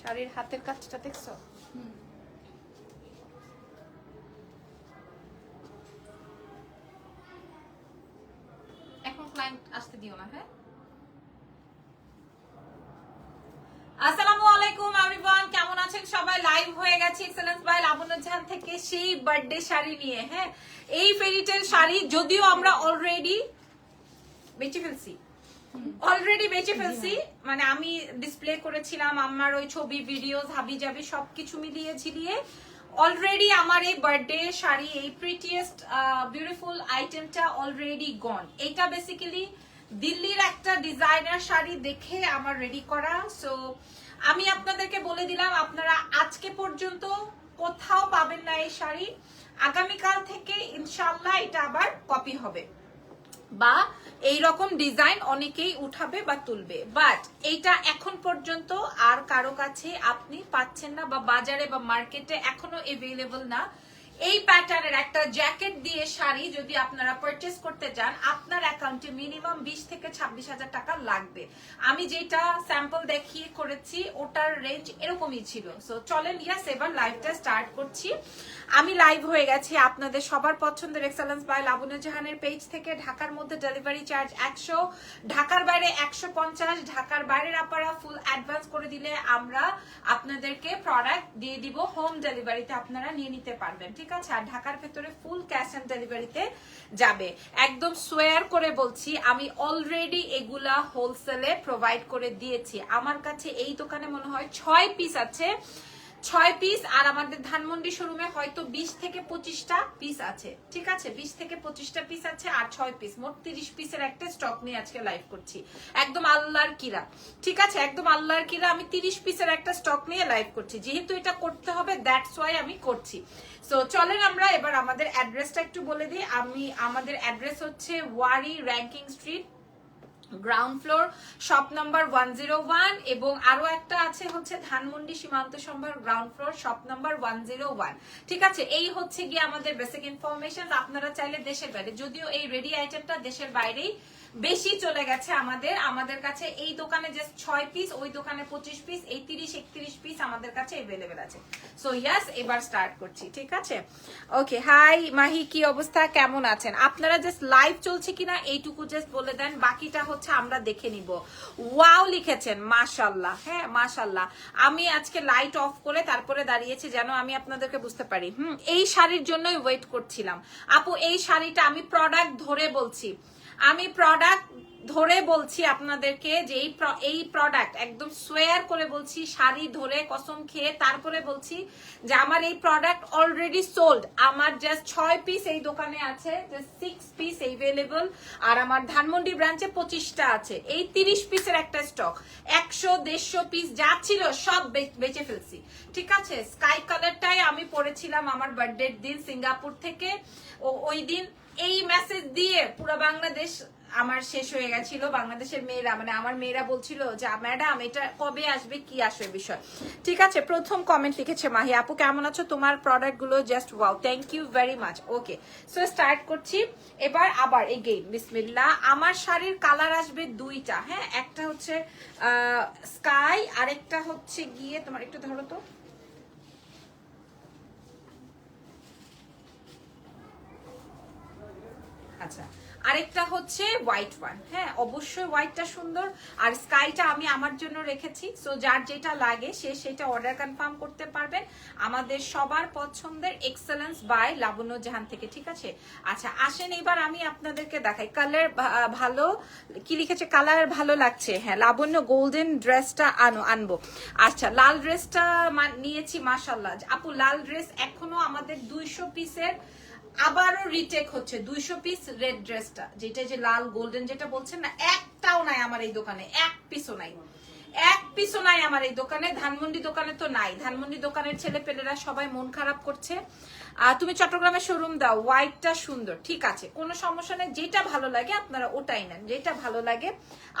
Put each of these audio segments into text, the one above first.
শাড়ির হাতের কাজটা দেখছ? হ্যাঁ? আসসালামু আলাইকুম কেমন আছেন সবাই? লাইভ হয়ে গেছে থেকে সেই বার্থডে শাড়ি নিয়ে হ্যাঁ? এই শাড়ি যদিও আমরা অলরেডি বেঁচে ফেলছি। অলরেডি বেঁচে ফেলছি। মানে আমি ডিসপ্লে করেছিলাম, আমার ওই ছবি ভিডিও হাবি জাবি সবকিছু মিলিয়ে ঝিলিয়ে। অলরেডি আমার এই বার্থডে শাড়ি, এই প্রিটিয়েস্ট বিউটিফুল আইটেমটা অলরেডি গন এটা বেসিক্যালি দিল্লির একটা ডিজাইনার শাড়ি দেখে আমার রেডি করা। সো আমি আপনাদেরকে বলে দিলাম, আপনারা আজকে পর্যন্ত কোথাও পাবেন না এই শাড়ি। আগামীকাল থেকে ইনশাল্লাহ এটা আবার কপি হবে। বা এই রকম ডিজাইন অনেকেই উঠাবে বা তুলবে। বাট এইটা এখন পর্যন্ত আর কারও কাছে আপনি পাচ্ছেন না বা বাজারে বা মার্কেটে এখনও এভেলেবল না। এই প্যাটার্নের একটা জ্যাকেট দিয়ে শাড়ি যদি আপনারা পারচেস করতে চান, আপনার অ্যাকাউন্টে মিনিমাম বিশ থেকে ছাব্বিশ হাজার টাকা লাগবে। আমি যেটা স্যাম্পল দেখিয়ে করেছি, ওটার রেঞ্জ এরকমই ছিল। সো চলেন ইয়াস এবার লাইভটা স্টার্ট করছি। আমি লাইভ হয়ে গেছি আপনাদের সবার পছন্দের এক্সেলেন্স বাই লাবণ্য জাহানের পেজ থেকে। ঢাকার মধ্যে ডেলিভারি চার্জ একশো, ঢাকার বাইরে একশো পঞ্চাশ, ঢাকার বাইরের আপনারা ফুল অ্যাডভান্স করে দিলে আমরা আপনাদেরকে প্রোডাক্ট দিয়ে দিব। হোম ডেলিভারিতে আপনারা নিয়ে নিতে পারবেন, ঠিক আছে, আর ঢাকার ভেতরে ফুল ক্যাশ অন ডেলিভারিতে যাবে। একদম সোয়ার করে বলছি, আমি অলরেডি এগুলা হোলসেলে প্রোভাইড করে দিয়েছি। আমার কাছে এই দোকানে মনে হয় ছয় পিস আছে। ছয় পিস আর আমাদের ধানমন্ডি শোরুমে হয়তো বিশ থেকে পঁচিশটা পিস আছে। ঠিক আছে? বিশ থেকে পঁচিশটা পিস আছে আর ছয় পিস মোট তিরিশ পিসের একটা স্টক নিয়ে আজকে লাইভ করছি। একদম আল্লাহর কিরা। ঠিক আছে? একদম আল্লাহর কিরা। আমি তিরিশ পিসের একটা স্টক নিয়ে লাইভ করছি। যেহেতু এটা করতে হবে দ্যাটস ওয়াই আমি করছি। সো চলেন আমরা এবার আমাদের অ্যাড্রেসটা একটু বলে দিই। আমি, আমাদের অ্যাড্রেস হচ্ছে Wari Rankin street ground floor shop number one zero one এবং আরও একটা আছে হচ্ছে Dhanmondi Shimanto Shambhar ground floor shop number one zero one ঠিক আছে, এই হচ্ছে গিয়ে আমাদের বেসিক ইনফরমেশন আপনারা চাইলে দেশের বাইরে, যদিও এই রেডি আইটেমটা দেশের বাইরেই বেশি চলে গেছে আমাদের। আমাদের কাছে এই দোকানে জাস্ট ছয় পিস ওই দোকানে পঁচিশ পিস এই তিরিশ, একত্রিশ পিস আমাদের কাছে এভেলেবেল আছে। সো ইয়াস এবার স্টার্ট করছি, ঠিক আছে? ওকে হাই মাহি, কি অবস্থা? কেমন আছেন? আপনারা জাস্ট লাইভ চলছে কিনা এইটুকু জাস্ট বলে দেন, বাকিটা হচ্ছে আমরা দেখে নিব। ওয়াও লিখেছেন মাশাল্লাহ হ্যাঁ মাশাল্লাহ আমি আজকে লাইট অফ করে তারপরে দাঁড়িয়েছি যেন আমি আপনাদেরকে বুঝতে পারি। হুম, এই শাড়ির জন্যই ওয়েট করছিলাম। আপু, এই শাড়িটা আমি প্রোডাক্ট ধরে বলছি। আমি প্রোডাক্ট ধরে বলছি আপনাদেরকে যে এই এই প্রোডাক্ট একদম সোয়ার করে বলছি, শাড়ি ধরে কসম খেয়ে তারপরে বলছি যে আমার এই প্রোডাক্ট অলরেডি সোল্ড আমার জাস্ট ছয় পিস এই দোকানে আছে জাস্ট সিক্স পিস এভেলেবল আর আমার ধানমন্ডি ব্রাঞ্চে পঁচিশটা আছে। এই তিরিশ পিসের একটা স্টক একশো, দেড়শো পিস যা ছিল সব বেচে ফেলছি। ঠিক আছে স্কাই কালারটাই আমি পরেছিলাম আমার বার্থডের দিন সিঙ্গাপুর থেকে। ও, ওই দিন এই মেসেজ দিয়ে পুরো বাংলাদেশ আমার শেষ হয়ে গেছিল, বাংলাদেশের মেয়েরা মানে আমার মেয়েরা বলছিল যে ম্যাডাম এটা কবে আসবে, কি আসবে বিষয়? ঠিক আছে, প্রথম কমেন্ট লিখেছে মাহি আপু, কেমন আছো? তোমার প্রোডাক্টগুলো just wow thank you very much okay so start করছি। এবার আবার এগেইন বিসমিল্লা আমার শাড়ির কালার আসবে দুইটা হ্যাঁ? একটা হচ্ছে স্কাই আরেকটা হচ্ছে গিয়ে, তোমার একটু ধরো তো। আচ্ছা আরেকটা হচ্ছে হোয়াইট ওয়ান হ্যাঁ অবশ্যই হোয়াইটটা সুন্দর। আর স্কাইটা আমি আমার জন্য রেখেছি সো যার যেটা লাগে সে সেটা অর্ডার কনফার্ম করতে পারবেন। আমাদের সবার পছন্দের এক্সেলেন্স বাই লাবণ্য জাহান থেকে, ঠিক আছে? আচ্ছা আসেন এবার আমি আপনাদেরকে দেখাই। কালার ভালো, কি লিখেছে? কালার ভালো লাগছে। হ্যাঁ লাবণ্য গোল্ডেন ড্রেসটা আনো, আনব। আচ্ছা লাল ড্রেসটা নিয়েছি মাসাল্লাহ আপু, লাল ড্রেস এখনও আমাদের দুইশো পিসের আবারও রিটেক হচ্ছে। দুইশো পিস রেড ড্রেসটা যেটা যে লাল গোল্ডেন যেটা বলছেন না, একটাও নাই আমার এই দোকানে, এক পিসও নাই। এক পিসও নাই আমার এই দোকানে, ধানমন্ডি দোকানে তো নাই। ধানমন্ডি দোকানের ছেলে পেলেরা সবাই মন খারাপ করছে। তুমি চট্টগ্রামে শোরুম দাও হোয়াইটটা সুন্দর, ঠিক আছে। কোনো সমস্যা নেই, যেটা ভালো লাগে আপনারা ওটাই নেন, যেটা ভালো লাগে।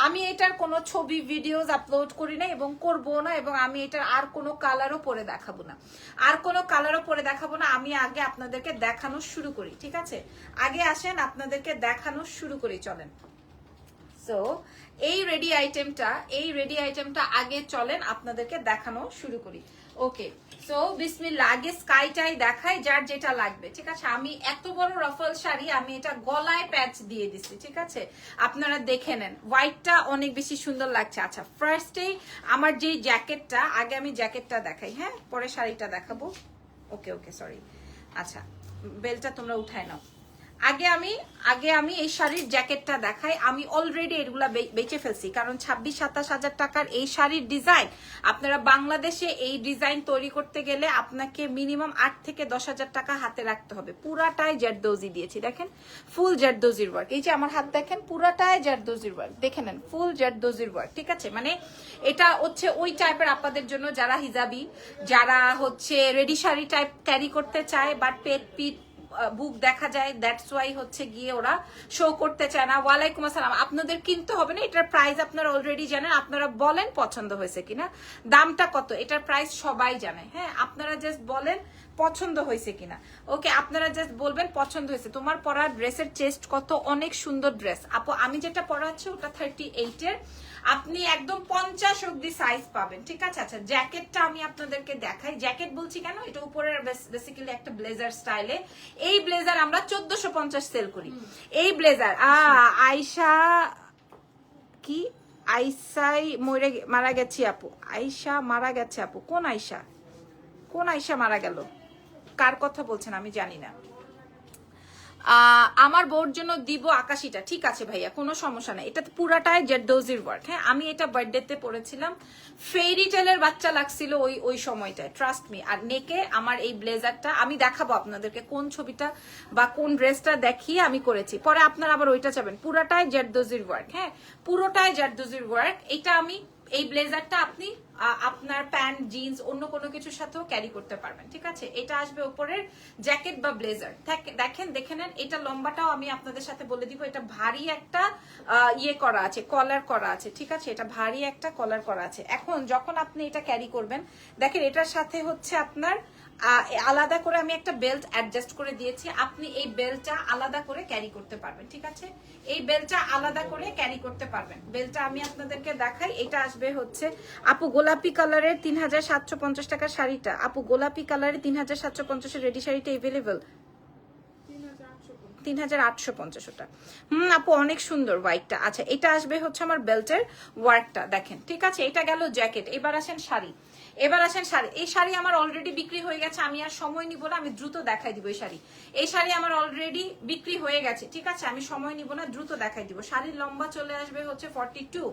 আমি এটার কোনো ছবি ভিডিওস আপলোড করি না এবং করব না এবং আমি এটার আর কোনো কালারও পরে দেখাবো না। আর কোনো কালারও পরে দেখাবো না, আমি আগে আপনাদেরকে দেখানো শুরু করি, ঠিক আছে? আগে আসেন, আপনাদেরকে দেখানো শুরু করি, চলেন। সো এই রেডি আইটেমটা এই রেডি আইটেমটা আগে চলেন আপনাদেরকে দেখানো শুরু করি। ওকে সো বিসমিল্লা আগে স্কাইটাই দেখাই, যার যেটা লাগবে, ঠিক আছে? আমি এত বড় রফল শাড়ি, আমি এটা গলায় প্যাচ দিয়ে দিছি, ঠিক আছে? আপনারা দেখে নেন হোয়াইটটা অনেক বেশি সুন্দর লাগছে। আচ্ছা ফার্স্টেই আমার যে জ্যাকেটটা আগে আমি জ্যাকেটটা দেখাই হ্যাঁ? পরে শাড়িটা দেখাবো। ওকে ওকে সরি আচ্ছা বেলটা তোমরা উঠায় নাও। আগে আমি আগে আমি এই শাড়ির জ্যাকেটটা দেখাই। আমি অলরেডি এগুলা বেচে ফেলছি। কারণ ছাব্বিশ, সাতাশ হাজার টাকার এই শাড়ির ডিজাইন আপনারা বাংলাদেশে এই ডিজাইন তৈরি করতে গেলে আপনাকে মিনিমাম আট থেকে দশ হাজার টাকা হাতে রাখতে হবে। পুরাটাই জারদৌজি দিয়েছি, দেখেন? ফুল জারদৌজির ওয়ার্ক এই যে আমার হাত দেখেন, পুরাটাই জারদৌজির ওয়ার্ক দেখে নেন ফুল জারদৌজির ওয়ার্ক ঠিক আছে? মানে এটা হচ্ছে ওই টাইপের আপনাদের জন্য যারা হিজাবি, যারা হচ্ছে রেডি শাড়ি টাইপ ক্যারি করতে চায় বাট পেট পিট বুক দেখা যায় দ্যাটস ওয়াই হচ্ছে গিয়ে ওরা শো করতে চায় না। ওয়ালাইকুম আসসালাম, আপনাদের কিনতে হবে না? এটার প্রাইস আপনারা অলরেডি জানেন, আপনারা বলেন পছন্দ হয়েছে কিনা। দামটা কত? এটার প্রাইস সবাই জানে হ্যাঁ? আপনারা জাস্ট বলেন পছন্দ হয়েছে কিনা। ওকে আপনারা জাস্ট বলবেন পছন্দ হয়েছে। তোমার পরা ড্রেসের চেস্ট কত? অনেক সুন্দর ড্রেস আপু, আমি যেটা পরাচ্ছি, ওটা থার্টি এইটের আপনি একদম পঞ্চাশ অব্দি সাইজ পাবেন। ঠিক আছে? আচ্ছা জ্যাকেটটা আমি আপনাদেরকে দেখাই। জ্যাকেট বলছি কেন? এটা উপরে বেসিক্যালি একটা ব্লেজার স্টাইলে এই ব্লেজার আমরা চোদ্দশো পঞ্চাশ সেল করি। এই ব্লেজার আ আয়সা কি? আইসাই মরে মারা গেছি আপু। আয়সা মারা গেছে আপু। কোন আয়সা কোন আয়সা মারা গেল? কার কথা বলছেন আমি জানি না। আমার বউর জন্য দিব আকাশিটা। ঠিক আছে ভাইয়া, কোনো সমস্যা নাই। এটা পুরাটাই জেডোজির ওয়ার্ক হ্যাঁ আমি এটা বার্থডেতে পড়েছিলাম। ফেরি টেলের বাচ্চা লাগছিল ওই ওই সময়টায় ট্রাস্ট মি আর নেকে আমার এই ব্লেজারটা আমি দেখাবো আপনাদেরকে কোন ছবিটা বা কোন ড্রেসটা দেখিয়ে আমি করেছি। পরে আপনারা আবার ওইটা চাবেন। পুরাটাই জেডোজির ওয়ার্ক হ্যাঁ পুরোটাই জেডোজির ওয়ার্ক এটা আমি এই ব্লেজারটা আপনি আপনার প্যান্ট, জিন্স, অন্য কোনো কিছুর সাথেও ক্যারি করতে পারবেন, ঠিক আছে? এটা আসবে ওপরের জ্যাকেট বা ব্লেজার। দেখেন, দেখে নেন, এটা লম্বাটাও আমি আপনাদের সাথে বলে দিব, এটা ভারী একটা ইয়ে করা আছে কলার করা আছে, ঠিক আছে? এটা ভারী একটা কলার করা আছে। এখন যখন আপনি এটা ক্যারি করবেন, দেখেন, এটার সাথে হচ্ছে আপনার আলাদা করে আমি একটা বেল্ট অ্যাডজাস্ট করে দিয়েছি। আপনি এই বেল্টটা আলাদা করে ক্যারি করতে পারবেন, ঠিক আছে? এই বেল্টটা আলাদা করে ক্যারি করতে পারবেন। বেল্টটা আমি আপনাদেরকে দেখাই, এটা আসবে হচ্ছে আপু গোলাপি কালারের তিন হাজার সাতশো পঞ্চাশ টাকার শাড়িটা। আপু গোলাপি কালারের তিন হাজার সাতশো পঞ্চাশের রেডি শাড়িটা এভেলেবেল তিন হাজার আটশো পঞ্চাশ ওটা। হুম, আপু, অনেক সুন্দর হোয়াইটটা আচ্ছা এটা আসবে হচ্ছে আমার বেল্টের ওয়ার্কটা দেখেন। ঠিক আছে, এটা গেল জ্যাকেট এবার আসেন শাড়ি। এবার আসেন শাড়ি। এই শাড়ি আমার অলরেডি বিক্রি হয়ে গেছে, আমি আর সময় নিব না, আমি দ্রুত দেখাই দিব এই শাড়ি। এই শাড়ি আমার অলরেডি বিক্রি হয়ে গেছে, ঠিক আছে? আমি সময় নিব না, দ্রুত দেখাই দিব। শাড়ির লম্বা চলে আসবে হচ্ছে ফর্টি টু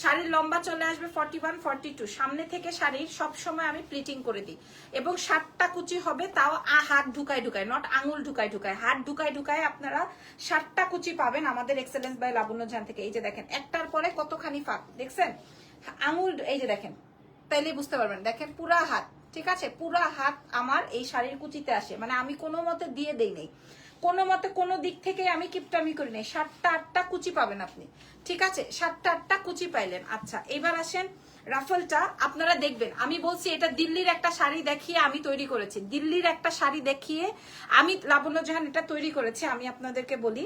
শাড়ির লম্বা চলে আসবে ফর্টি ওয়ান ফর্টি টু সামনে থেকে শাড়ির সব সময় আমি প্লিটিং করে দিই। এবং ষাটটা কুচি হবে, তাও হাত ঢুকায় ঢুকায় নট আঙুল ঢুকায় ঢুকায়। হাত ঢুকায় ঢুকায় আপনারা ষাটটা কুচি পাবেন আমাদের এক্সেলেন্স বাই লাবণ্য জান থেকে। এই যে দেখেন, একটার পরে কতখানি ফাঁক, দেখছেন? আঙুল, এই যে দেখেন তাইলে বুঝতে পারবেন। দেখেন পুরা হাত, ঠিক আছে? পুরা হাত আমার এই শাড়ির কুচিতে আসে। মানে আমি কোনো মতে দিয়ে দেই নেই। কোনো মতে কোনো দিক থেকে আমি কিপটামি করি নাই। সাতটা আটটা কুচি পাবেন আপনি। ঠিক আছে? সাতটা আটটা কুচি পাইলেন। আচ্ছা এবার আসেন রাফলটা। আপনারা দেখবেন, আমি বলছি এটা দিল্লির একটা শাড়ি দেখিয়ে আমি তৈরি করেছি। দিল্লির একটা শাড়ি দেখিয়ে আমি লাবণ্য জাহান এটা তৈরি করেছি। আমি আপনাদেরকে বলি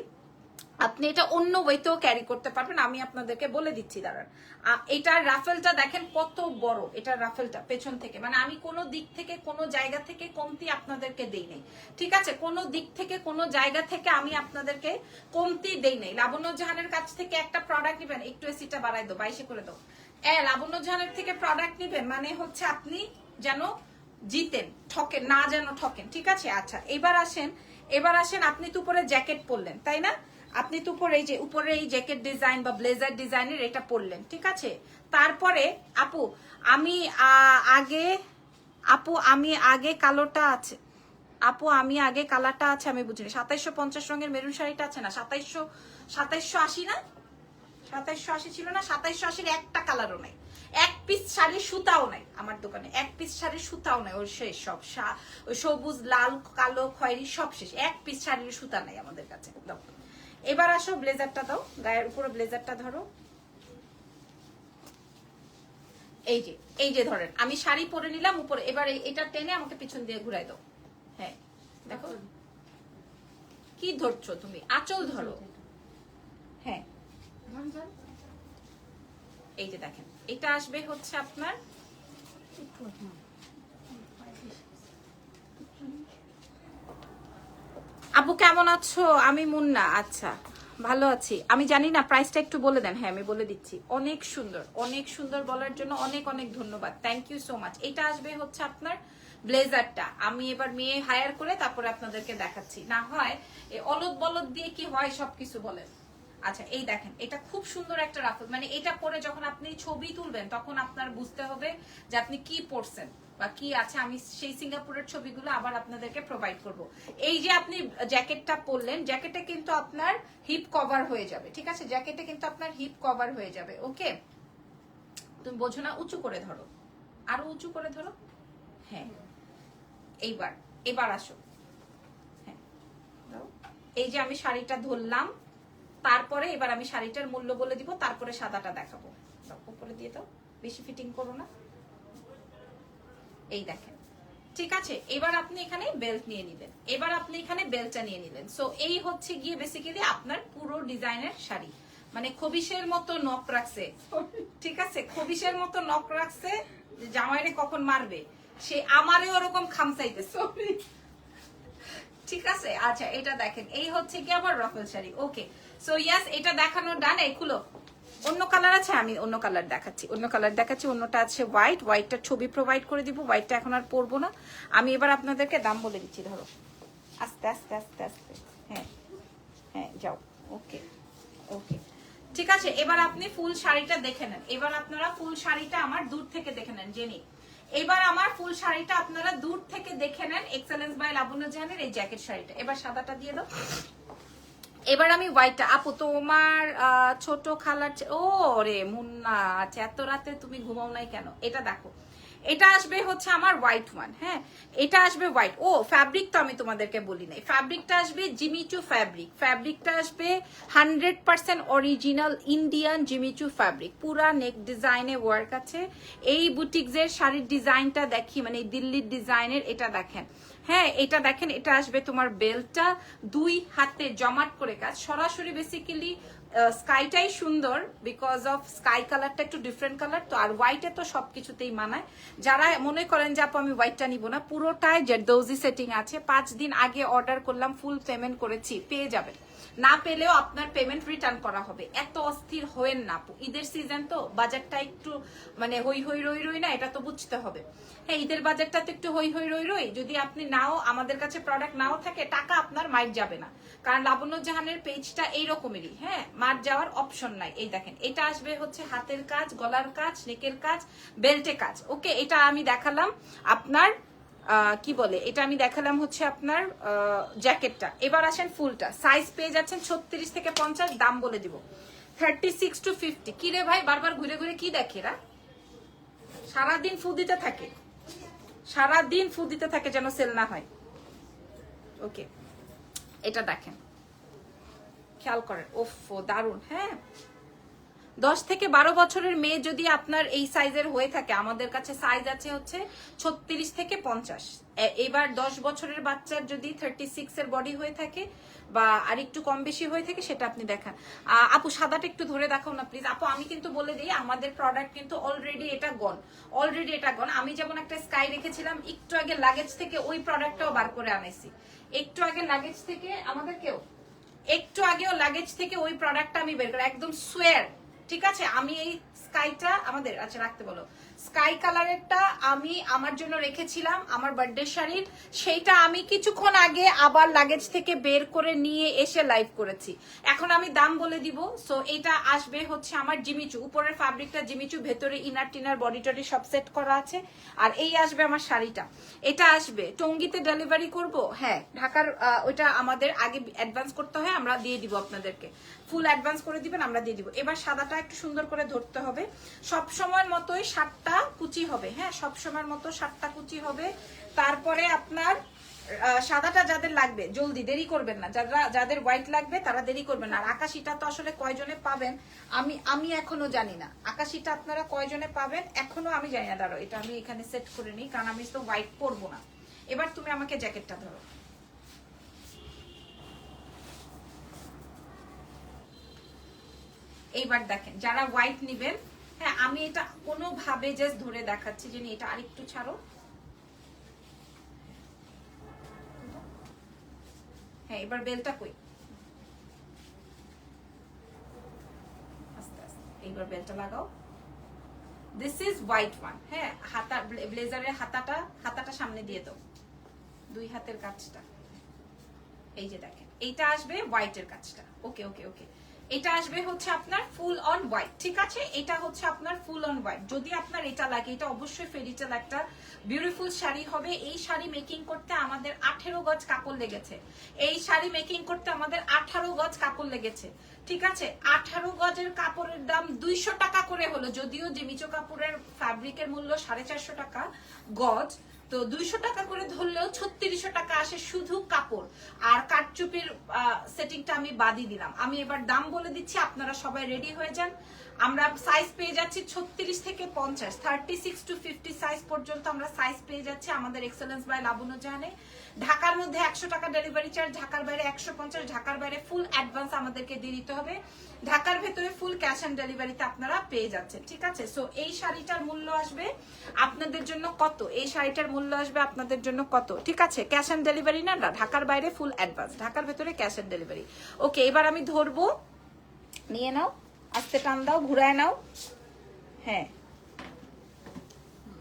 আপনি এটা অন্য ওয়েতেও ক্যারি করতে পারবেন, আমি আপনাদেরকে বলে দিচ্ছি, দাঁড়ান। এটার রাফেলটা দেখেন কত বড়, এটা রাফেলটা, পেছন থেকে। মানে আমি কোনো দিক থেকে, কোনো জায়গা থেকে কমতি আপনাদেরকে দেই নাই। ঠিক আছে? কোনো দিক থেকে, কোনো জায়গা থেকে আমি আপনাদেরকে কমতি দেই নাই। লাবণ্য জাহানের কাছ থেকে একটা প্রোডাক্ট নেবেন, একটু এসিটা বাড়াই দাও, বাইশে করে দাও। এ লাবণ্য জাহানের থেকে প্রোডাক্ট নেবেন মানে হচ্ছে আপনি যেন জিতেন, ঠকেন, না যেন ঠকেন। ঠিক আছে? আচ্ছা এবার আসেন এবার আসেন, আপনি তো উপরে জ্যাকেট পরলেন, তাই না? আপনি তো উপরে এই যে, উপরে এই জ্যাকেট ডিজাইন বা ব্লেজার ডিজাইনের এটা পরলেন, ঠিক আছে? তারপরে, আপু, আমি আগে, আপু, আমি আগে কালোটা আছে। আপু, আমি আগে কালারটা আছে, আমি বুঝিনি। সাতাইশশো পঞ্চাশ রঙের মেরুন শাড়িটা আছে না? সাতাইশশো সাতাইশশো আশি না? সাতাইশশো আশি ছিল না? সাতাইশশো আশির একটা কালারও নাই। এক পিস শাড়ির সুতাও নাই আমার দোকানে। এক পিস শাড়ির সুতাও নাই। ওর শেষ, সব সবুজ, লাল, কালো, খয়েরি, সব শেষ। এক পিস শাড়ির সুতা নাই আমাদের কাছে। এবার আসো ব্লেজারটা দাও, গায়ের উপরে ব্লেজারটা ধরো। এই যে এই যে ধরেন, আমি শাড়ি পরে নিলাম, উপরে, এবার এটা টেনে আমাকে পিছন দিয়ে ঘুরাই দাও। হ্যাঁ দেখো। কি ধরছো তুমি? আঁচল ধরো। হ্যাঁ। এই যে দেখেন, এটা আসবে হচ্ছে আপনার আপু, কেমন আছো? আমি মুন্না। আচ্ছা ভালো আছি। আমি জানি না প্রাইসটা একটু বলে দেন। হ্যাঁ আমি বলে দিচ্ছি। অনেক সুন্দর অনেক সুন্দর বলার জন্য অনেক অনেক ধন্যবাদ। থ্যাংক ইউ সো মাচ এটা আসবে হচ্ছে আপনার ব্লেজারটা। আমি এবার মেয়ে হায়ার করে তারপরে আপনাদেরকে দেখাচ্ছি। না হয় এই অলদ বলদ দিয়ে কি হয় সবকিছু বলেন। আচ্ছা এই দেখেন, এটা খুব সুন্দর একটা রাফল। মানে এটা পরে যখন আপনি ছবি তুলবেন, তখন আপনার বুঝতে হবে যে আপনি কি পরছেন। বা কি আছে, আমি সেই সিঙ্গাপুরের ছবিগুলো আবার আপনাদেরকে প্রোভাইড করব। এই যে আপনি জ্যাকেটটা পরলেন জ্যাকেটে কিন্তু আপনার হিপ কভার হয়ে যাবে, ঠিক আছে? জ্যাকেটে কিন্তু আপনার হিপ কভার হয়ে যাবে ওকে তুমি বোঝো না, উঁচু করে ধরো। আরও উঁচু করে ধরো। হ্যাঁ। এইবার, এবার আসো। হ্যাঁ। এই যে আমি শাড়িটা ধরলাম, তারপরে এবার আমি শাড়িটার মূল্য বলে দিব, তারপরে সাদাটা দেখাবো। উপরে দিয়ে দাও। বেশি ফিটিং করো না। এই দেখেন। ঠিক আছে? এবার আপনি এখানে বেল্ট নিয়ে নিলেন। এবার আপনি এখানে বেল্টটা নিয়ে নিলেন। সো এই হচ্ছে গিয়ে বেসিক্যালি আপনার পুরো ডিজাইনের শাড়ি। মানে খবিসের মতো নখ রাখছে। ঠিক আছে? খবিসের মতো নখ রাখছে জামাইরে কখন মারবে? সে আমারে ওরকম খামসাইতেছে ঠিক আছে? আচ্ছা এটা দেখেন। এই হচ্ছে কি আবার ruffle sari. Okay so yes এটা দেখানো ডান এই খুলো। অন্য কালার আছে, আমি অন্য কালার দেখাচ্ছি। অন্য কালার দেখাচ্ছি, অন্যটা আছে হোয়াইট হোয়াইটটা ছবি প্রোভাইড করে দিব হোয়াইটটা এখন আর পরবো না। আমি এবার আপনাদেরকে দাম বলে দিচ্ছি, ধরো। আস্তে আস্তে আস্তে আস্তে। হ্যাঁ হ্যাঁ যাও। ওকে ওকে ঠিক আছে, এবার আপনি ফুল শাড়িটা দেখে নেন। এবার আপনারা ফুল শাড়িটা আমার দূর থেকে দেখে নেন, জেনি। এবার আমার ফুল শাড়িটা আপনারা দূর থেকে দেখে নেন এক্সেলেন্স বাই লাবণ্য জাহানের এই জ্যাকেট শাড়িটা। এবার সাদাটা দিয়ে দাও। এবার আমি হোয়াইটটা আপু, তোমার ছোট খালার ও রে, মুন্না আচ্ছা এত রাতে তুমি ঘুমাও নাই কেন? এটা দেখো। এটা আসবে হচ্ছে আমার হোয়াইট ওয়ান হ্যাঁ? এটা আসবে হোয়াইট ও ফ্যাব্রিক তো আমি তোমাদেরকে বলি নাই। ফ্যাব্রিকটা আসবে জিমিচু ফ্যাব্রিক ফ্যাব্রিকটা আসবে hundred percent original Indian Jimmy Choo fabric পুরা নেক ডিজাইনে ওয়ার্ক আছে। এই বুটিক্সের শাড়ির ডিজাইনটা দেখি মানে দিল্লির ডিজাইনের এটা দেখেন। হ্যাঁ এটা দেখেন এটা আসবে তোমার বেলটা দুই হাতে জমাট করে কাজ। সরাসরি বেসিক্যালি স্কাইটাই সুন্দর বিকজ অফ স্কাই কালারটা একটু ডিফারেন্ট কালার তো আর হোয়াইটে তো সবকিছুতেই মানায়। যারা মনে করেন যে, আপু, আমি হোয়াইটটা নিব না, পুরোটাই জেরদৌজি সেটিং আছে। পাঁচ দিন আগে অর্ডার করলাম ফুল পেমেন্ট করেছি, পেয়ে যাবেন। না পেলেও আপনার পেমেন্ট রিটার্ন করা হবে। এত অস্থির হয়েন না, আপু। ঈদের সিজন তো বাজারটা একটু মানে হই হই রই রই না, এটা তো বুঝতে হবে। হ্যাঁ ঈদের বাজারটা তো একটু হই হই রই রই। যদি আপনি নাও, আমাদের কাছে প্রোডাক্ট নাও থাকে, টাকা আপনার মাইট যাবে না। কারণ লাবণ্য জাহানের পেজটা এইরকমেরই হ্যাঁ? মার যাওয়ার অপশন নাই। এই দেখেন, এটা আসবে হচ্ছে হাতের কাজ, গলার কাজ, নেকের কাজ বেল্টে কাজ। ওকে এটা আমি দেখালাম আপনার কি বলে? এটা আমি দেখালাম হচ্ছে আপনার জ্যাকেটটা এবার আসেন ফুলটা। সাইজ পেয়ে যাচ্ছেন ছত্রিশ থেকে পঞ্চাশ, দাম বলে দিব। থার্টি সিক্স টু ফিফটি কি রে ভাই, বারবার ঘুরে ঘুরে কি দেখে এরা? সারাদিন ফু দিতে থাকে। সারাদিন ফু দিতে থাকে যেন সেল না হয়। ওকে এটা দেখেন। খেয়াল করেন। ওফ দারুণ হ্যাঁ? দশ থেকে বারো বছরের মেয়ে যদি আপনার এই সাইজের হয়ে থাকে, আমাদের কাছে সাইজ আছে হচ্ছে ছত্রিশ থেকে পঞ্চাশ। এবার দশ বছরের বাচ্চার যদি থার্টি সিক্স এর বডি হয়ে থাকে বা আর একটু কম বেশি হয়ে থাকে, সেটা আপনি দেখান। আপু, সাদাটা একটু ধরে দেখাও না প্লিজ আপু, আমি কিন্তু বলে দিই, আমাদের প্রোডাক্ট কিন্তু অলরেডি এটা গন অলরেডি এটা গন আমি যেমন একটা স্কাই রেখেছিলাম, একটু আগে লাগেজ থেকে ওই প্রোডাক্টটাও বার করে আনাইছি। একটু আগে লাগেজ থেকে আমাদের কেউ একটু আগেও লাগেজ থেকে ওই প্রোডাক্টটা আমি বের করি। একদম সোয়ার ঠিক আছে? আমি এই স্কাইটা আমাদের আচ্ছা রাখতে বলো। স্কাই কালারেরটা আমি আমার জন্য রেখেছিলাম, আমার বার্থডে শাড়ির। সেইটা আমি কিছুক্ষণ আগে আবার লাগেজ থেকে বের করে নিয়ে এসে লাইভ করেছি। এখন আমি দাম বলে দিব। সো এটা আসবে হচ্ছে আমার জিমিচু। উপরের ফ্যাব্রিকটা জিমিচু, ভেতরে ইনার টিনার বডি টডি সব সেট করা আছে। আর এই আসবে আমার শাড়িটা। এটা আসবে। টঙ্গিতে ডেলিভারি করব? হ্যাঁ ঢাকার ওইটা আমাদের আগে অ্যাডভান্স করতে হয়, আমরা দিয়ে দিব আপনাদেরকে। ফুল অ্যাডভান্স করে দিবেন, আমরা দিয়ে দিব। এবার সাদাটা একটু সুন্দর করে ধরতে হবে। সব সময়ের মতোই সাতটা কুচি হবে হ্যাঁ সব সময়ের মতো সাতটা কুচি হবে। তারপরে আপনার সাদাটা যাদের লাগবে, জলদি, দেরি করবেন না। যারা, যাদের হোয়াইট লাগবে, তারা দেরি করবেন আর আকাশিটা তো আসলে কয়জনে পাবেন, আমি আমি এখনও জানি না। আকাশিটা আপনারা কয়জনে পাবেন, এখনও আমি জানি না। দাঁড়ো এটা আমি এখানে সেট করে নিই, কারণ আমি তো হোয়াইট পরবো না। এবার তুমি আমাকে জ্যাকেটটা ধরো। এইবার দেখেন, যারা হোয়াইট নিবেন হ্যাঁ আমি এটা কোনোভাবে জাস্ট ধরে দেখাচ্ছি যে এটা আরেকটু ছাড়ো। হ্যাঁ এবার বেলটা কই? আস্তে এইবার বেলটা লাগাও। দিস ইজ হোয়াইট ওয়ান হ্যাঁ হাতা ব্লেজারের হাতাটা হাতাটা সামনে দিয়ে দাও। দুই হাতের কাজটা। এই যে দেখেন, এইটা আসবে হোয়াইটের কাজটা। ওকে ওকে ওকে এটা আসবে হচ্ছে আপনার ফুল অন হোয়াইট ঠিক আছে? এটা হচ্ছে আপনার ফুল অন হোয়াইট যদি আপনার এটা লাগে, এটা অবশ্যই ফেরিটেল একটা বিউটিফুল শাড়ি হবে। এই শাড়ি মেকিং করতে আমাদের আঠেরো গজ কাপড় লেগেছে। এই শাড়ি মেকিং করতে আমাদের আঠারো গজ কাপড় লেগেছে। ঠিক আছে? আঠারো গজের কাপড়ের দাম দুইশো টাকা করে হলো। যদিও যে মিচো কাপড়ের ফ্যাব্রিকের মূল্য সাড়ে চারশো টাকা গজ তো দুইশো টাকা করে ধরলেও ছত্রিশশো টাকা আসে শুধু কাপড়। আর কাটচুপির সেটিংটা আমি বাদই দিলাম। আমি এবার দাম বলে দিচ্ছি, আপনারা সবাই রেডি হয়ে যান। আমরা সাইজ পেয়ে যাচ্ছি ছত্রিশ থেকে পঞ্চাশ। Thirty six to fifty size পর্যন্ত আমরা সাইজ পেয়ে যাচ্ছি আমাদের এক্সেলেন্স বাই লাবণ্য জাহানে ঢাকার মধ্যে একশো টাকা ডেলিভারি চার্জ ঢাকার বাইরে একশো পঞ্চাশ, ঢাকার বাইরে ফুল অ্যাডভান্স আমাদেরকে দিয়ে দিতে হবে। ঢাকার ভেতরে ফুল ক্যাশ অন ডেলিভারিতে আপনারা পেয়ে যাচ্ছেন, ঠিক আছে? সো এই শাড়িটার মূল্য আসবে আপনাদের জন্য কত? এই শাড়িটার মূল্য আসবে আপনাদের জন্য কত? ঠিক আছে? ক্যাশ অন ডেলিভারি না না, ঢাকার বাইরে ফুল অ্যাডভান্স ঢাকার ভেতরে ক্যাশ অন ডেলিভারি ওকে এবার আমি ধরবো, নিয়ে নাও। আস্তে টান দাও, ঘুরায় নাও। হ্যাঁ।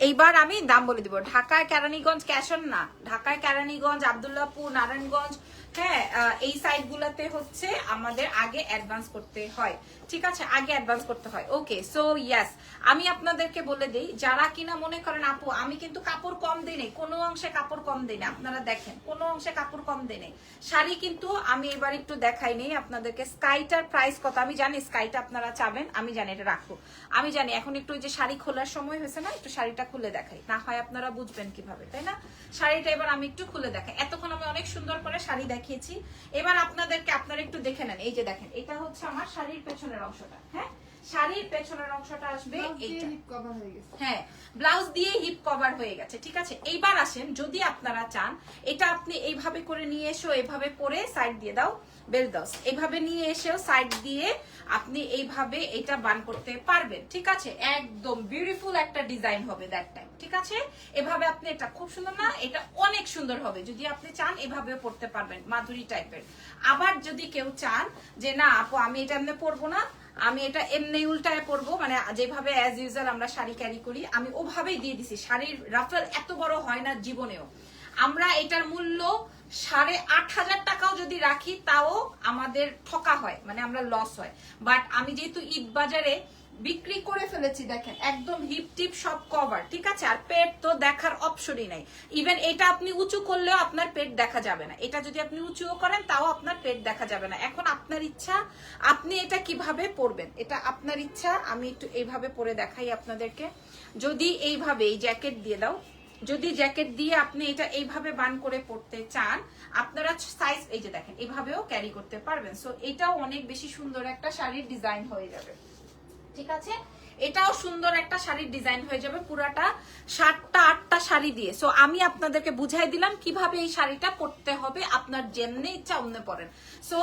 এইবার আমি দাম বলে দিব। ঢাকায় কেরানীগঞ্জ ক্যাশন না। ঢাকায় কেরানীগঞ্জ, আবদুল্লাহপুর, নারায়ণগঞ্জ হ্যাঁ এই সাইড গুলাতে হচ্ছে আমাদের আগে অ্যাডভান্স করতে হয়। ঠিক আছে, আগে অ্যাডভান্স করতে হয়। ওকে সো ইয়াস আমি আপনাদেরকে বলে দিই, যারা কিনা মনে করেন, আপু, আমি কিন্তু কাপড় কম দিই নাই। কোনো অংশে কাপড় কম দিই না আপনারা দেখেন, কোনো অংশে কাপড় কম দিই নাই। শাড়ি কিন্তু আমি এবার একটু দেখাই নেই আপনাদেরকে, স্কাইটার প্রাইস কত? আমি জানি স্কাইটা আপনারা চাবেন, আমি জানি এটা রাখব। আমি জানি, এখন একটু ওই যে শাড়ি খোলার সময় হয়েছে না, একটু শাড়িটা খুলে দেখাই। না হয় আপনারা বুঝবেন কীভাবে, তাই না? শাড়িটা এবার আমি একটু খুলে দেখাই। এতক্ষণ আমি অনেক সুন্দর করে শাড়ি দেখিয়েছি। এবার আপনাদেরকে, আপনারা একটু দেখে নেন। এই যে দেখেন, এটা হচ্ছে আমার শাড়ির পেছনের অংশটা হ্যাঁ? শাড়ির পেছনের অংশটা আসবে এইটা। হ্যাঁ ব্লাউজ দিয়ে হিপ কভার হয়ে গেছে ঠিক আছে? এইবার আসেন যদি আপনারা চান এটা আপনি এইভাবে করে নিয়ে এসো এইভাবে পরে সাইড দিয়ে দাও বেল দশ এইভাবে নিয়ে এসেও সাইড দিয়ে আপনি এইভাবে এটা বান করতে পারবেন ঠিক আছে? একদম বিউটিফুল একটা ডিজাইন হবে দ্যাট টাইম ঠিক আছে? এভাবে আপনি এটা খুব সুন্দর না এটা অনেক সুন্দর হবে। যদি আপনি চান এভাবেও পড়তে পারবেন মাধুরী টাইপের আবার যদি কেউ চান যে না আপু আমি এটা এমনি পরবো না আমি এটা এমনি উল্টায় পরবো মানে যেভাবে অ্যাজ ইউজাল আমরা শাড়ি ক্যারি করি, আমি ওভাবেই দিয়ে দিছি। শাড়ির রাফেল এত বড় হয় না জীবনেও। আমরা এটার মূল্য সাড়ে আট হাজার টাকাও যদি রাখি, তাও আমাদের ঠকা হয় মানে আমরা লস হয়। বাট আমি যেহেতু ঈদ বাজারে বিক্রি করে ফেলেছি, দেখেন, একদম হিপ টিপ সব কভার ঠিক আছে? আর পেট তো দেখার অপশনই নাই। ইভেন এটা আপনি উঁচু করলেও আপনার পেট দেখা যাবে না। এটা যদি আপনি উঁচুও করেন, তাও আপনার পেট দেখা যাবে না। এখন আপনার ইচ্ছা, আপনি এটা কীভাবে পরবেন? এটা আপনার ইচ্ছা, আমি একটু এইভাবে পরে দেখাই আপনাদেরকে। যদি এইভাবে এই জ্যাকেট দিয়ে দাও, যদি জ্যাকেট দিয়ে আপনি এটা এইভাবে বান করে পড়তে চান, আপনারা সাইজ এই যে দেখেন, এইভাবেও ক্যারি করতে পারবেন। সো এটাও অনেক বেশি সুন্দর একটা শাড়ির ডিজাইন হয়ে যাবে। ঠিক আছে? এটাও সুন্দর একটা শাড়ির ডিজাইন হয়ে যাবে পুরাটা। সাতটা, আটটা শাড়ি দিয়ে। সো আমি আপনাদেরকে বুঝাই দিলাম কীভাবে এই শাড়িটা পরতে হবে। আপনার যেমনি ইচ্ছা অমনে পরেন। সো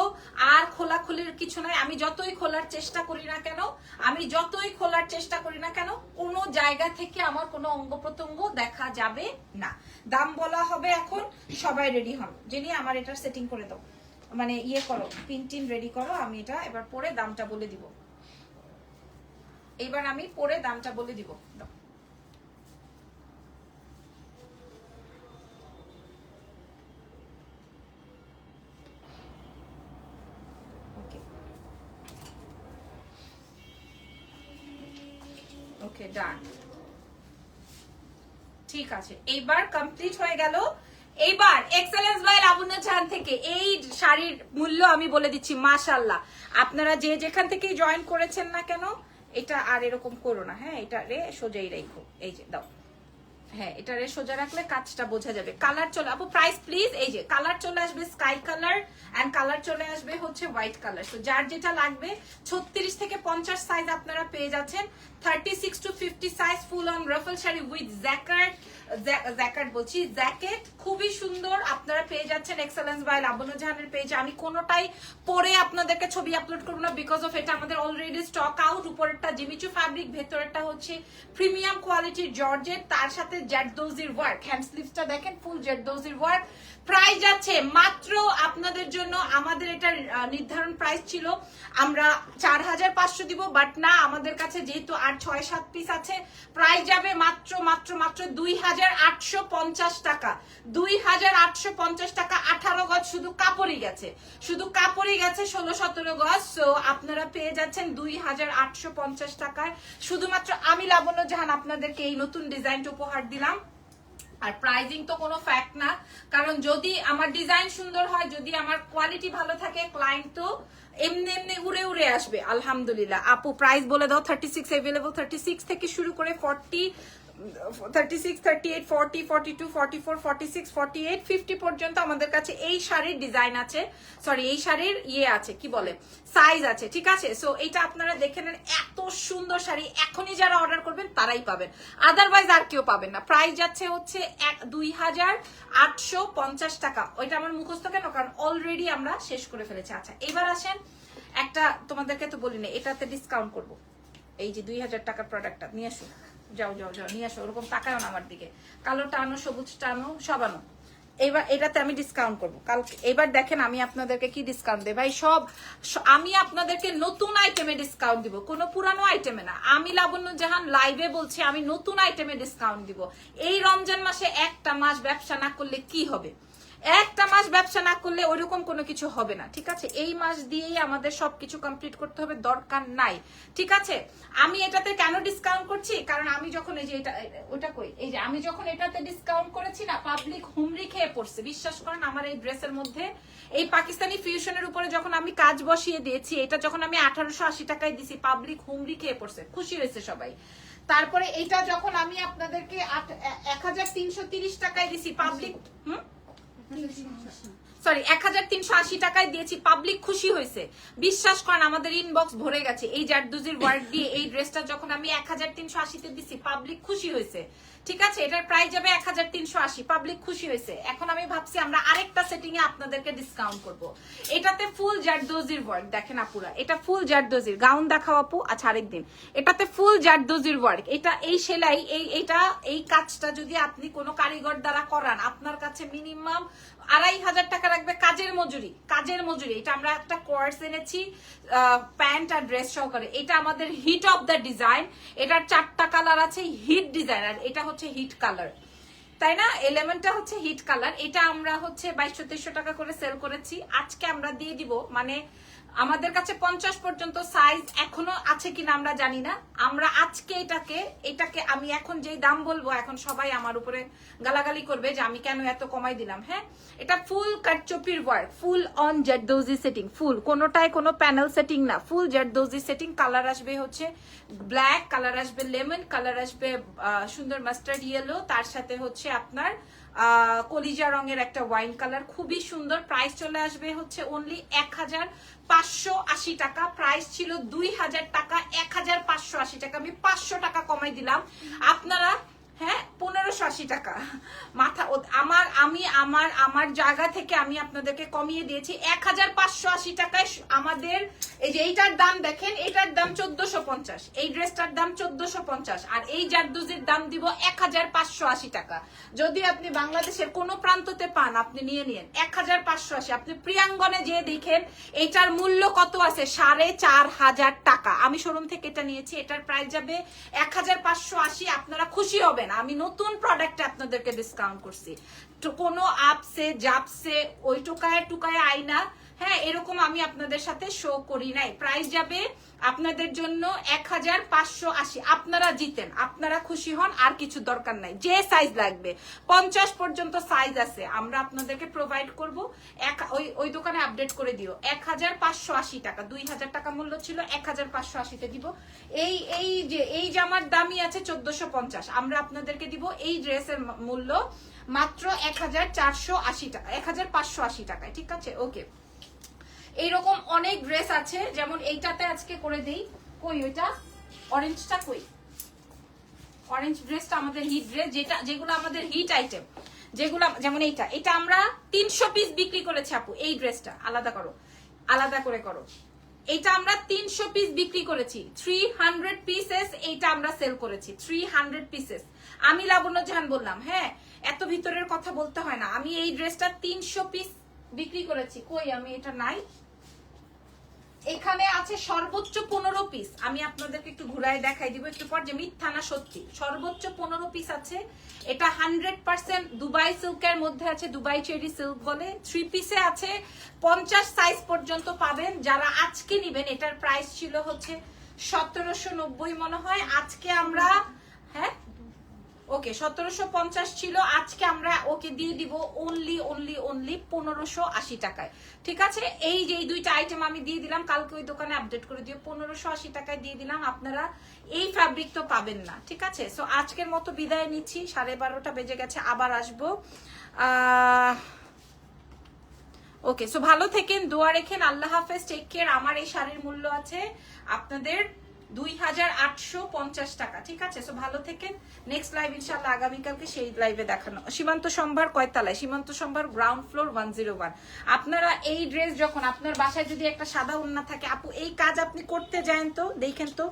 আর খোলাখুলির কিছু নাই। আমি যতই খোলার চেষ্টা করি না কেন, আমি যতই খোলার চেষ্টা করি না কেন, কোনো জায়গা থেকে আমার কোনো অঙ্গ প্রত্যঙ্গ দেখা যাবে না। দাম বলা হবে এখন, সবাই রেডি হন। যিনি আমার এটা সেটিং করে দাও। মানে ইয়ে করো পিন টিন রেডি করো, আমি এটা এবার পরে দামটা বলে দিব। এবার আমি পরে দামটা বলে দিব। ওকে ডান ঠিক আছে, এইবার কমপ্লিট হয়ে গেল। এইবার এক্সেলেন্স বাই লাবণ্য চান থেকে এই শাড়ির মূল্য আমি বলে দিচ্ছি মাশাল্লাহ আপনারা যে যেখান থেকে জয়েন করেছেন না কেন এটা আর এরকম করো না হ্যাঁ এটা রে সোজাই রেখো এই যে, দাও। হ্যাঁ এটা রে সোজা রাখলে কাজটা বোঝা যাবে। কালার চলে, আপু প্রাইস প্লিজ এই যে কালার চলে আসবে স্কাই কালার এন্ড কালার চলে আসবে হচ্ছে হোয়াইট কালার তো যার যেটা লাগবে, ছত্রিশ থেকে পঞ্চাশ সাইজ আপনারা পেয়ে যাচ্ছেন। Thirty six to fifty size full on ruffle sari with jacket বলছি। জ্যাকেট খুবই সুন্দর। আপনারা পেয়ে যাচ্ছেন এক্সেলেন্স বাই লাবণ্য জাহানের পেজে আমি কোনোটাই পরে আপনাদেরকে ছবি আপলোড করব না বিকজ অফ এটা আমাদের অলরেডি স্টক আউট উপরেরটা জিমিচু ফ্যাব্রিক ভেতরেরটা হচ্ছে প্রিমিয়াম কোয়ালিটির জর্জেট। তার সাথে জেটদোজির ওয়ার্ক হ্যান্ড স্লিভসটা দেখেন ফুল জেটদোজির ওয়ার্ক প্রাইস যাচ্ছে মাত্র আপনাদের জন্য। আমাদের এটা নির্ধারণ প্রাইস ছিল। আমরা চার হাজার পাঁচশো দিব বাট না, আমাদের কাছে যেহেতু আর ছয়, সাত পিস আছে, প্রাইস যাবে মাত্র মাত্র মাত্র দুই হাজার আটশো পঞ্চাশ টাকা। দুই হাজার আটশো পঞ্চাশ টাকা আঠারো গজ শুধু কাপড়ই গেছে। শুধু কাপড়ই গেছে ষোলো, সতেরো গজ সো আপনারা পেয়ে যাচ্ছেন দুই হাজার আটশো পঞ্চাশ টাকায়। শুধুমাত্র আমি লাবণ্য জাহান আপনাদেরকে এই নতুন ডিজাইনটা উপহার দিলাম। আর প্রাইজিং তো কোনো ফ্যাক্ট না। কারণ যদি আমার ডিজাইন সুন্দর হয়, যদি আমার কোয়ালিটি ভালো থাকে ক্লায়েন্ট তো এমনি এমনি উড়ে উড়ে আসবে, আলহামদুলিল্লাহ। আপু প্রাইস বলে দাও thirty six available thirty six থেকে শুরু করে forty thirty six thirty eight forty forty two forty four forty six forty eight fifty পর্যন্ত আমাদের কাছে এই শাড়ির ডিজাইন আছে। সরি এই শাড়ির ইয়ে আছে, কি বলে? সাইজ আছে, ঠিক আছে? সো আপনারা দেখে নেন, এত সুন্দর শাড়ি। এখনই যারা অর্ডার করবেন, তারাই পাবেন। আদারওয়াইজ আর কেউ পাবেন না। প্রাইস যাচ্ছে হচ্ছে এক, দুই হাজার আটশো পঞ্চাশ টাকা। ওইটা আমার মুখস্থ কেন? কারণ অলরেডি আমরা শেষ করে ফেলেছি। আচ্ছা এবার আসেন, একটা তোমাদেরকে তো বলি না, এটাতে ডিসকাউন্ট করব। এই যে দুই হাজার টাকার প্রোডাক্টটা নিয়ে আসো যাও যাও যাও, নিয়ে আসো, ওরকম তাকাও না আমার দিকে। কালো টানো, সবুজ টানো সবানো এবার এটাতে আমি ডিসকাউন্ট করব। কালকে, এবার দেখেন আমি আপনাদেরকে কি ডিসকাউন্ট দেব ভাই, সব আমি আপনাদেরকে নতুন আইটেমে ডিসকাউন্ট দিব। কোনো পুরানো আইটেমে না। আমি লাবণ্য জাহান লাইভে বলছি, আমি নতুন আইটেমে ডিসকাউন্ট দিব। এই রমজান মাসে একটা মাস ব্যবসা না করলে কি হবে? একটা মাস ব্যবসা না করলে ওইরকম কোনো কিছু হবে না, ঠিক আছে? এই মাস দিয়েই আমাদের সবকিছু কমপ্লিট করতে হবে, দরকার নাই, ঠিক আছে? আমি এটাতে কেন ডিসকাউন্ট করছি? কারণ আমি যখন এই যে এটা ওটা কই? এই যে আমি যখন এটাতে ডিসকাউন্ট করেছি না পাবলিক হুমরি খেয়ে পড়ছে। বিশ্বাস করেন, আমার এই ড্রেসের মধ্যে, এই পাকিস্তানি ফিউশনের উপরে যখন আমি কাজ বসিয়ে দিয়েছি, এটা যখন আমি আঠারোশো আশি টাকায় দিছি পাবলিক হুমরি খেয়ে পড়ছে, খুশি হয়েছে সবাই। তারপরে এটা যখন আমি আপনাদেরকে এক হাজার তিনশো তিরিশ টাকায় দিছি পাবলিক হুম? 那个地方是。সরি এক হাজার তিনশো আশি টাকায় দিয়েছি পাবলিক খুশি হয়েছে। বিশ্বাস করেন, আমাদের ইনবক্স ভরে গেছে। এই জারদুজির ওয়ার্ড দিয়ে, এই ড্রেসটা যখন আমি এক হাজার তিনশো আশিতে দিছি পাবলিক খুশি হয়েছে। ঠিক আছে? এটার প্রাইস যাবে এক হাজার তিনশো আশি পাবলিক খুশি হয়েছে। এখন আমি ভাবছি, আমরা আরেকটা সেটিং এ আপনাদেরকে ডিসকাউন্ট করব। এটাতে ফুল জারদোজির ওয়ার্ক দেখেন আপুরা, এটা ফুল জারদোজির। গাউন দেখাও আপু আচ্ছা আরেকদিন। এটাতে ফুল জারদোজির ওয়ার্ক এটা এই সেলাই, এই এটা এই কাজটা যদি আপনি কোনো কারিগর দ্বারা করান, আপনার কাছে মিনিমাম আড়াই হাজার টাকা রাখবে কাজের মজুরি কাজের মজুরি। এটা আমরা একটা কোয়ার্স এনেছি প্যান্ট আর ড্রেস সহকারে। এটা আমাদের হিট অফ দ্য ডিজাইন। এটার চারটা কালার আছে, হিট ডিজাইন, আর এটা হচ্ছে হিট কালার। তাই না? এলেমেন্টটা হচ্ছে হিট কালার। এটা আমরা হচ্ছে বাইশশো তেইশশো টাকা করে সেল করেছি। আজকে আমরা দিয়ে দিব মানে আমাদের কাছে পঞ্চাশ পর্যন্ত সাইজ এখনও আছে কিনা আমরা জানি না। আমরা আজকে এটাকে এটাকে আমি এখন যেই দাম বলব, এখন সবাই আমার উপরে গালাগালি করবে যে আমি কেন এত কমাই দিলাম হ্যাঁ? এটা ফুল কাটচপির ওয়ার্ক ফুল অন জেডোজি সেটিং ফুল কোনোটায় কোনো প্যানেল সেটিং না ফুল জেডোজি সেটিং কালার আসবে হচ্ছে ব্ল্যাক কালার আসবে লেমন কালার আসবে সুন্দর মাস্টার্ড ইয়েলো তার সাথে হচ্ছে আপনার কলিজা রঙের একটা ওয়াইন কালার খুবই সুন্দর। প্রাইস চলে আসবে হচ্ছে অনলি এক হাজার পাঁচশো আশি টাকা। প্রাইস ছিল দুই হাজার টাকা এক হাজার পাঁচশো আশি টাকা। আমি পাঁচশো টাকা কমাই দিলাম। আপনারা হ্যাঁ আশি টাকা। মাথা আমার, আমি, আমার আমার জায়গা থেকে আমি আপনাদেরকে কমিয়ে দিয়েছি এক হাজার পাঁচশো আশি টাকায় আমাদের এই যে এইটার দাম দেখেন, এটার দাম চোদ্দশো পঞ্চাশ। এই ড্রেসটার দাম চোদ্দশো পঞ্চাশ। আর এই জারদুজির দাম দিব এক হাজার পাঁচশো আশি টাকা। যদি আপনি বাংলাদেশের কোনো প্রান্ততে পান, আপনি নিয়ে নিন এক হাজার পাঁচশো আশি। আপনি প্রিয়াঙ্গনে যে দেখেন, এটার মূল্য কত আছে? সাড়ে চার হাজার টাকা। আমি শোরুম থেকে এটা নিয়েছি, এটার প্রাইস যাবে এক হাজার পাঁচশো আশি। আপনারা খুশি হবেন। আমি নতুন প্রোডাক্টে আপনাদেরকে ডিসকাউন্ট করছি। কোনো আপসে জাপসে ওই টুকায় আয় আইনা হ্যাঁ এরকম আমি আপনাদের সাথে শো করি নাই। প্রাইস যাবে আপনাদের জন্য এক হাজার পাঁচশো আশি। আপনারা জিতেন, আপনারা খুশি হন, আর কিছু দরকার নাই। যে সাইজ লাগবে, পঞ্চাশ পর্যন্ত সাইজ আছে। আমরা আপনাদেরকে প্রোভাইড করব। এক, ওই ওই দোকানে আপডেট করে দিও। এক হাজার পাঁচশো আশি টাকা। দুই হাজার টাকা মূল্য ছিল, এক হাজার পাঁচশো আশিতে দিব। এই এই যে, এই জামার দামই আছে চোদ্দশো পঞ্চাশ। আমরা আপনাদেরকে দিব এই ড্রেসের মূল্য মাত্র এক হাজার চারশো আশি টাকা, এক হাজার পাঁচশো আশি টাকায়। ঠিক আছে? ওকে এইরকম অনেক ড্রেস আছে, যেমন এইটাতে আজকে করে দেই। কই ওইটা? অরেঞ্জটা কই? অরেঞ্জ ড্রেসটা আমাদের হিট ড্রেস যেটা যেগুলো আমাদের হিট আইটেম যেগুলো যেমন এইটা। এটা আমরা তিনশো পিস বিক্রি করেছি আপু, এই ড্রেসটা আলাদা করো। আলাদা করে করো। এটা আমরা তিনশো পিস বিক্রি করেছি। থ্রি হান্ড্রেড পিসেস এইটা আমরা সেল করেছি। থ্রি হান্ড্রেড পিসেস আমি লাবণ্য জাহান বললাম হ্যাঁ এত ভিতরের কথা বলতে হয় না। আমি এই ড্রেসটা তিনশো পিস বিক্রি করেছি। কই, আমি এটা নাই? এখানে আছে সর্বোচ্চ পনেরো পিস আমি আপনাদেরকে একটু ঘুরাই দেখাই দিব, একটু পর যে মিথ্যা না সত্যি। সর্বোচ্চ পনেরো পিস আছে। এটা হান্ড্রেড পার্সেন্ট দুবাই সিল্কের মধ্যে আছে, দুবাই চেরি সিল্ক বলে। থ্রি পিসে আছে। পঞ্চাশ সাইজ পর্যন্ত পাবেন। যারা আজকে নিবেন, এটার প্রাইস ছিল হচ্ছে সতেরোশো নব্বই মনে হয়। আজকে আমরা হ্যাঁ ওকে, সতেরোশো পঞ্চাশ ছিল, আজকে আমরা ওকে দিয়ে দিব অনলি অনলি অনলি পনেরোশো আশি টাকায়। ঠিক আছে? এই যে এই দুইটা আইটেম আমি দিয়ে দিলাম, কালকে ওই দোকানে আপডেট করে দিও, পনেরোশো আশি টাকায় দিয়ে দিলাম, আপনারা এই ফ্যাব্রিক তো পাবেন না, ঠিক আছে? সো আজকের মতো বিদায় নিচ্ছি, সাড়ে বারোটা বেজে গেছে, আবার আসব। ওকে সো ভালো থেকেন, দোয়া রেখেন, আল্লাহ হাফেজ টেক কেয়ার আমার এই শাড়ির মূল্য আছে, আপনাদের দুই হাজার আটশো পঞ্চাশ টাকা, ঠিক আছে? সো ভালো থেকেন নেক্সট লাইভ ইনশাল্লাহ আগামীকালকে সেই লাইভে দেখানো। সীমান্ত সম্ভার কয়তলায়? Shimanto Shambhar ground floor one zero one আপনারা এই ড্রেস যখন, আপনার বাসায় যদি একটা সাদা উন্না থাকে, আপু, এই কাজ আপনি করতে যান তো? দেখেন তো,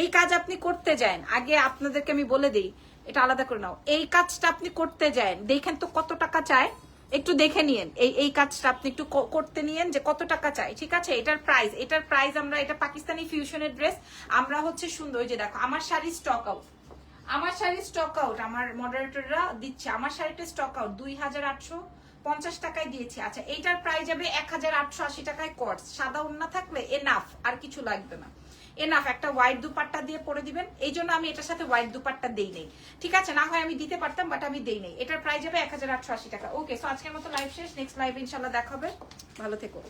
এই কাজ আপনি করতে যান আগে আপনাদেরকে আমি বলে দিই, এটা আলাদা করে নাও। এই কাজটা আপনি করতে যান দেখেন তো কত টাকা চায়? একটু দেখে নিয়েন। এই এই কাজটা আপনি একটু করতে নিয়েন যে কত টাকা চাই, ঠিক আছে? এটার প্রাইস এটার প্রাইস আমরা, এটা পাকিস্তানি ফিউশনের ড্রেস আমরা হচ্ছে সুন্দর যে দেখো, আমার শাড়ি স্টক আউট আমার শাড়ি স্টক আউট আমার মডারেটররা দিচ্ছে। আমার শাড়িটা স্টক আউট দুই হাজার আটশো পঞ্চাশ টাকায় দিয়েছি। আচ্ছা এইটার প্রাইস যাবে এক হাজার আটশো আশি টাকায় কর্স সাদা ওন্না থাকলে এনাফ আর কিছু লাগবে না। এনাফ একটা হোয়াইট দুপাট্টা দিয়ে পরে দিবেন। এই জন্য আমি এটার সাথে হোয়াইট দুপাট্টা দেই নেই। ঠিক আছে? না হয় আমি দিতে পারতাম বাট আমি দেই নেই। এটার প্রাইস যাবে এক হাজার আটশো আশি টাকা। ওকে সো আজকের মতো লাইভ শেষ। নেক্সট লাইভ ইনশাল্লাহ দেখা হবে। ভালো থেকো।